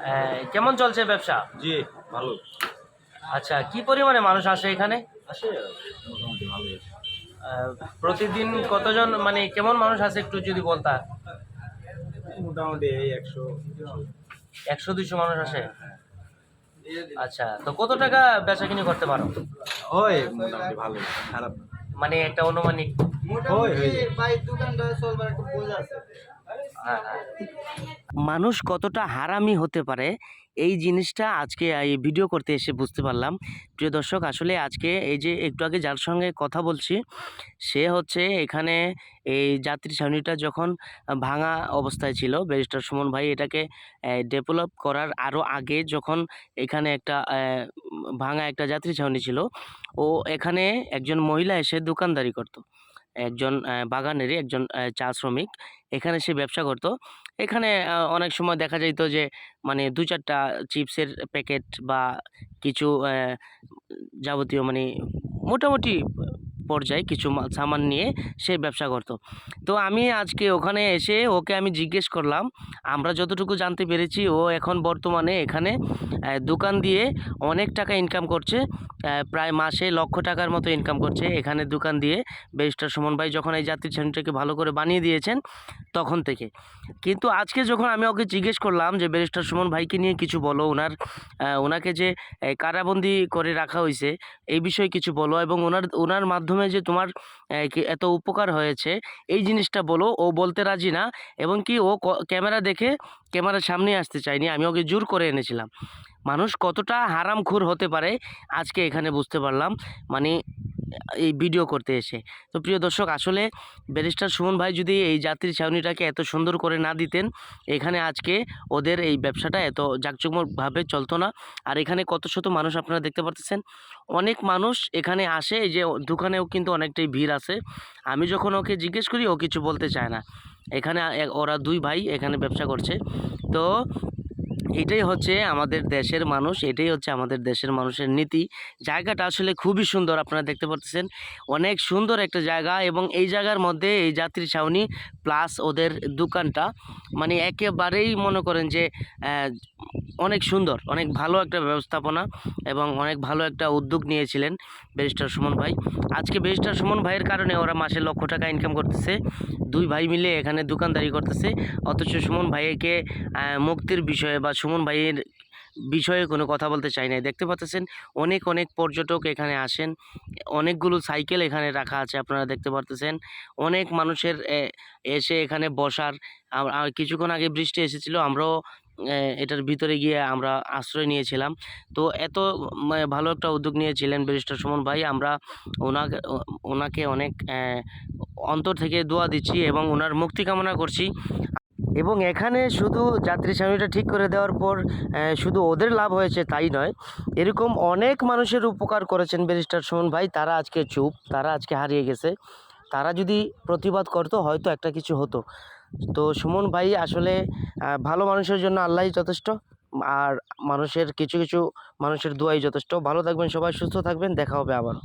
আহ, কেমন চলছে ব্যবসা? জি ভালো। আচ্ছা কি পরিমাণে মানুষ আসে এখানে? আসে মোটামুটি ভালোই প্রতিদিন কতজন মানে কেমন মানুষ আসে একটু যদি বলতা মোটামুটি এই একশো একশো দুইশো মানুষ আসে? আচ্ছা তো কত টাকা বেচা কিনি করতে পারো? ওই মোটামুটি ভালোই খারাপ মানে একটা অনুমানিক ওই হয়ে যায়। হ্যাঁ, হ্যাঁ। মানুষ কতটা হারামি হতে পারে, এই জিনিসটা আজকে এই ভিডিও করতে এসে বুঝতে পারলাম। প্রিয় দর্শক, আসলে আজকে এই যে একটু আগে যার সঙ্গে কথা বলছি, সে হচ্ছে এখানে এই যাত্রী ছাউনিটা যখন ভাঙা অবস্থায় ছিল, ব্যারিস্টার সুমন ভাই এটাকে ডেভেলপ করার আরও আগে যখন এখানে একটা ভাঙা একটা যাত্রী ছাউনি ছিল, ও এখানে একজন মহিলা এসে দোকানদারি করতো। একজন বাগানেরই একজন চা শ্রমিক। এখানে সে ব্যবসা করত। এখানে অনেক সময় দেখা যাইতো যে মানে দু চারটা চিপসের প্যাকেট বা কিছু যাবতীয় মানে মোটামুটি পর্যায়ে কিছু সামান নিয়ে সে ব্যবসা করতো। তো আমি আজকে ওখানে এসে ওকে আমি জিজ্ঞেস করলাম, আমরা যতটুকু জানতে পেরেছি, ও এখন বর্তমানে এখানে দোকান দিয়ে অনেক টাকা ইনকাম করছে প্রায় মাসে লক্ষ টাকার মতো ইনকাম করছে। এখানে দোকান দিয়ে ব্যারিস্টার সুমন ভাই যখন এই যাত্রী শ্রেণীটাকে ভালো করে বানিয়ে দিয়েছেন তখন থেকে। কিন্তু আজকে যখন আমি ওকে জিজ্ঞেস করলাম যে ব্যারিস্টার সুমন ভাইকে নিয়ে কিছু বলো, ওনার ওনাকে যে কারাবন্দি করে রাখা হয়েছে এই বিষয়ে কিছু বলো এবং ওনার ওনার মাধ্যমে যে তোমার এত উপকার হয়েছে, এই জিনিসটা বলো, ও বলতে রাজি না, এবং কি ও ক্যামেরা দেখে ক্যামেরার সামনে আসতে চায়নি, আমি ওকে জোর করে এনেছিলাম। মানুষ কতটা হারামখুর হতে পারে, আজকে এখানে বুঝতে পারলাম। মানে এই ভিডিও করতে এসে। তো প্রিয় দর্শক, আসলে ব্যারিস্টার সুমন ভাই যদি এই যাত্রী ছাউনিটাকে এত সুন্দর করে না দিতেন, এখানে আজকে ওদের এই ব্যবসাটা এত জাঁকজমকভাবে চলতো না। আর এখানে কত শত মানুষ আপনারা দেখতে পাচ্ছেন অনেক মানুষ এখানে আসে, এই যে দোকানেও কিন্তু অনেকটাই ভিড় আছে। আমি যখন ওকে জিজ্ঞেস করি, ও কিছু বলতে চায় না। এখানে ওরা দুই ভাই এখানে ব্যবসা করছে। তো এটাই হচ্ছে আমাদের দেশের মানুষ, এটাই হচ্ছে আমাদের দেশের মানুষের নীতি। জায়গাটা আসলে খুবই সুন্দর আপনারা দেখতে পাচ্ছেন অনেক সুন্দর একটা জায়গা এবং এই জায়গার মধ্যে এই যাত্রী ছাউনি প্লাস ওদের দোকানটা মানে একেবারেই মনে করেন যে অনেক সুন্দর, অনেক ভালো একটা ব্যবস্থাপনা এবং অনেক ভালো একটা উদ্যোগ নিয়েছিলেন ব্যারিস্টার সুমন ভাই। আজকে ব্যারিস্টার সুমন ভাইয়ের কারণে ওরা মাসে লক্ষ টাকা ইনকাম করতেছে। দুই ভাই মিলে এখানে দোকানদারি করতেছে। অথচ সুমন ভাইকে মুক্তির বিষয়ে বা সুমন ভাইয়ের বিষয়ে কোনো কথা বলতে চাই না দেখতে পাচ্ছেন, অনেক অনেক পর্যটক এখানে আসেন। অনেকগুলো সাইকেল এখানে রাখা আছে, আপনারা দেখতে পারতেছেন। অনেক মানুষের এসে এখানে বসার। কিছুক্ষণ আগে বৃষ্টি এসেছিল, আমরাও এটার ভিতরে গিয়ে আমরা আশ্রয় নিয়েছিলাম। তো এত ভালো একটা উদ্যোগ নিয়েছিলেন ব্যারিস্টার সুমন ভাই। আমরা ওনাকে ওনাকে অনেক অন্তর থেকে দোয়া দিচ্ছি এবং ওনার মুক্তি কামনা করছি। এবং এখানে শুধু যাত্রী সাময়িকটা ঠিক করে দেওয়ার পর শুধু ওদের লাভ হয়েছে তাই নয়, এরকম অনেক মানুষের উপকার করেছেন ব্যারিস্টার সুমন ভাই। তারা আজকে চুপ, তারা আজকে হারিয়ে গেছে। তারা যদি প্রতিবাদ করতো, হয়তো একটা কিছু হতো। তো সুমন ভাই আসলে ভালো মানুষের জন্য আল্লাহই যথেষ্ট, আর মানুষের কিছু কিছু মানুষের দোয়াই যথেষ্ট। ভালো থাকবেন সবাই, সুস্থ থাকবেন, দেখা হবে আবার